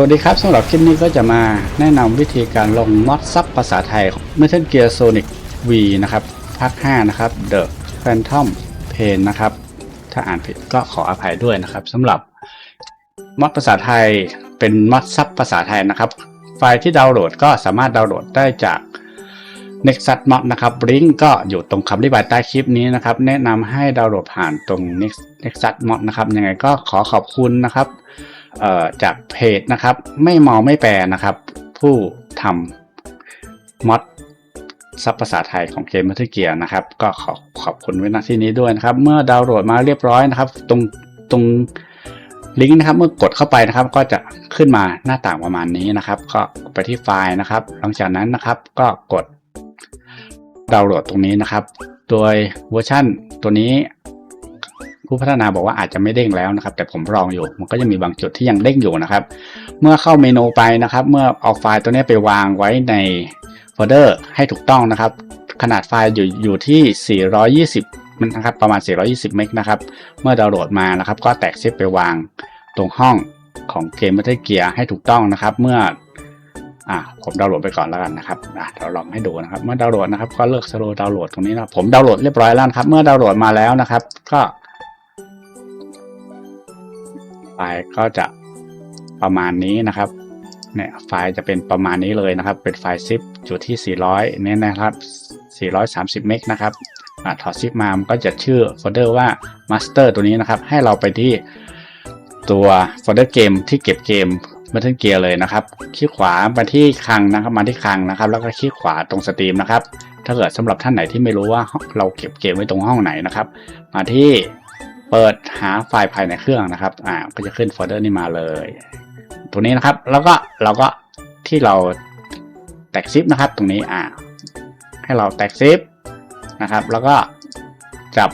สวัสดีครับสำหรับคลิปนี้ก็จะมาแนะนำวิธีการลงมอดซับภาษาไทยของ Metal Gear Sonic V นะครับภาค5นะครับ The Phantom Pain นะครับ ถ้าอ่านผิดก็ขออภัยด้วยนะครับสำหรับมอดภาษาไทยเป็นมอดซับภาษาไทยนะครับ ไฟล์ที่ดาวน์โหลดก็สามารถดาวน์โหลดได้จาก Nexus Mod นะครับลิงก์ก็อยู่ตรงคำอธิบายใต้คลิปนี้นะครับ แนะนำให้ดาวน์โหลดผ่านตรง Nexus Mod นะครับยังไงก็ขอขอบคุณนะครับ จากเพจนะครับ ไม่เมอไม่แปลนะครับ ผู้ทำมอดซับภาษาไทยของเกมมัตเกียนะครับ ก็ขอขอบคุณไว้ณที่นี้ด้วยนะครับ เมื่อดาวน์โหลดมาเรียบร้อยนะครับ ตรงตรงลิงก์นะครับเมื่อกดเข้าไปนะครับ ก็จะขึ้นมาหน้าต่างประมาณนี้นะครับ ก็ไปที่ไฟล์นะครับ หลังจากนั้นนะครับก็กดดาวน์โหลดตรงนี้นะครับ โดยเวอร์ชั่นตัวนี้ ผู้พัฒนาบอกว่าอาจจะไม่เด้งแล้วนะครับ แต่ผมลองอยู่ มันก็จะมีบางจุดที่ยังเด้งอยู่นะครับ เมื่อเข้าเมนูไปนะครับ เมื่อเอาไฟล์ตัวนี้ไปวางไว้ในโฟลเดอร์ให้ถูกต้องนะครับ ขนาดไฟล์อยู่อยู่ที่ 420มันนะครับ ประมาณ 420 เมกนะครับ เมื่อดาวน์โหลดมานะครับ ก็แตกซิปไปวางตรงห้องของเกม Metal Gear ให้ถูกต้องนะครับ เมื่ออ่าผมดาวน์โหลดไปก่อนแล้วกันนะครับอ่าเดี๋ยวลองให้ดูนะครับ เมื่อดาวน์โหลดนะครับ ก็เลือก slow ดาวน์โหลดตรงนี้นะผมดาวน์โหลดเรียบร้อยแล้วนะครับ เมื่อดาวน์โหลดมาแล้วนะครับ ก็ ไฟล์ก็จะประมาณนี้นะครับเนี่ยไฟล์จะเป็นประมาณนี้เลยนะครับ เป็นไฟล์ zip อยู่ที่ 400เนี่ยนะครับ 430 เมกนะครับอถอดซิปมามันก็จะชื่อโฟลเดอร์ว่า master ตัวนี้นะครับ ให้เราไปที่ตัวโฟลเดอร์เกมที่เก็บเกมบัตเทิลเกียร์เลยนะครับ คลิกขวามาที่คลังนะครับ มาที่คลังนะครับ แล้วก็คลิกขวาตรงสตรีมนะครับ ถ้าเกิดสำหรับท่านไหนที่ไม่รู้ว่าเราเก็บเกมไว้ตรงห้องไหนนะครับ มาที่ เปิดหาไฟล์ภายในเครื่องนะครับ อ่า ก็จะขึ้นโฟลเดอร์นี้มาเลย ตัวนี้นะครับ แล้วก็เราก็ที่เราแตกซิปนะครับ ตรงนี้ อ่า ให้เราแตกซิปนะครับ แล้วก็จับ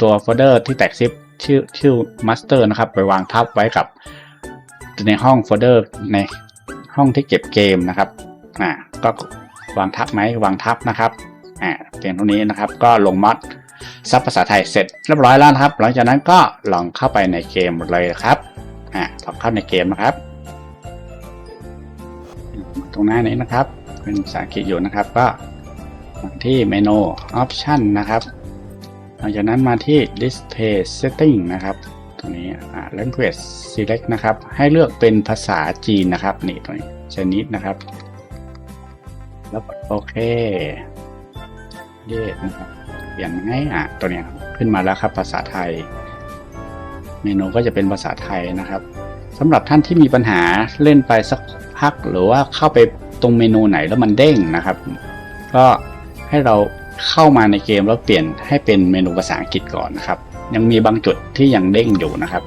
ตัวโฟลเดอร์ที่แตกซิปชื่อชื่อ master นะครับ ไปวางทับไว้กับในห้องโฟลเดอร์ในห้องที่เก็บเกมนะครับ อ่า ก็วางทับไหมวางทับนะครับ อ่าเพียงเท่านี้นะครับ ก็ลงมอด ซับภาษาไทยเสร็จเรียบร้อยแล้วนะครับ หลังจากนั้นก็ลองเข้าไปในเกมเลยครับอ่าลองเข้าในเกมนะครับ ตรงหน้านี้นะครับ เป็นภาษาอังกฤษอยู่นะครับ ก็มาที่เมนู Option นะครับ หลังจากนั้นมาที่ Display Setting นะครับตรงนี้อ่า language select นะครับ ให้เลือกเป็นภาษาจีนนะครับ นี่ตรงนี้ชนิดนะครับ แล้วกดโอเคเย่นะครับ เปลี่ยนให้อะตัวเนี้ยครับขึ้นมาแล้วครับภาษาไทย เมนูก็จะเป็นภาษาไทยนะครับสำหรับท่านที่มีปัญหาเล่นไปสักพักหรือว่าเข้าไปตรงเมนูไหนแล้วมันเด้งนะครับ ก็ให้เราเข้ามาในเกมแล้วเปลี่ยนให้เป็นเมนูภาษาอังกฤษก่อนนะครับ ยังมีบางจุดที่ยังเด้งอยู่นะครับ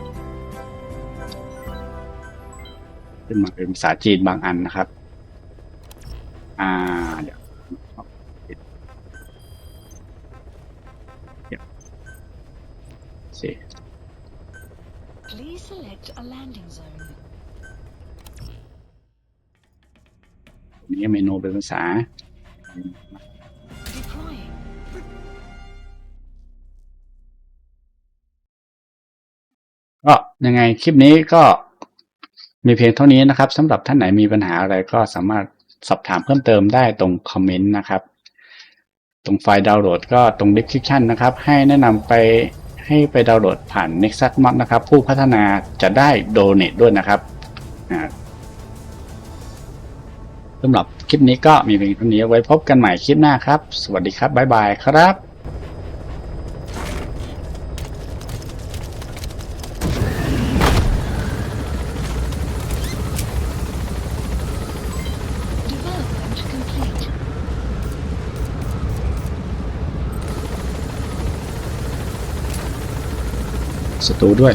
ขึ้นมาเป็นภาษาจีนบางอันนะครับ อ่าเดี๋ยว นี้เมนูเป็นภาษา ก็ยังไงคลิปนี้ก็มีเพียงเท่านี้นะครับสำหรับท่านไหนมีปัญหาอะไรก็สามารถสอบถามเพิ่มเติมได้ตรงคอมเมนต์นะครับ ตรงไฟล์ดาวน์โหลดก็ตรง description นะครับ ให้แนะนำไปให้ไปดาวน์โหลดผ่าน Nexus Mod นะครับ ผู้พัฒนาจะได้ donate ด้วยนะครับอ่า สำหรับคลิปนี้ก็มีเพียงเท่านี้ไว้พบกันใหม่คลิปหน้าครับ สวัสดีครับ บ๊ายบายครับ Development complete. สตูด้วย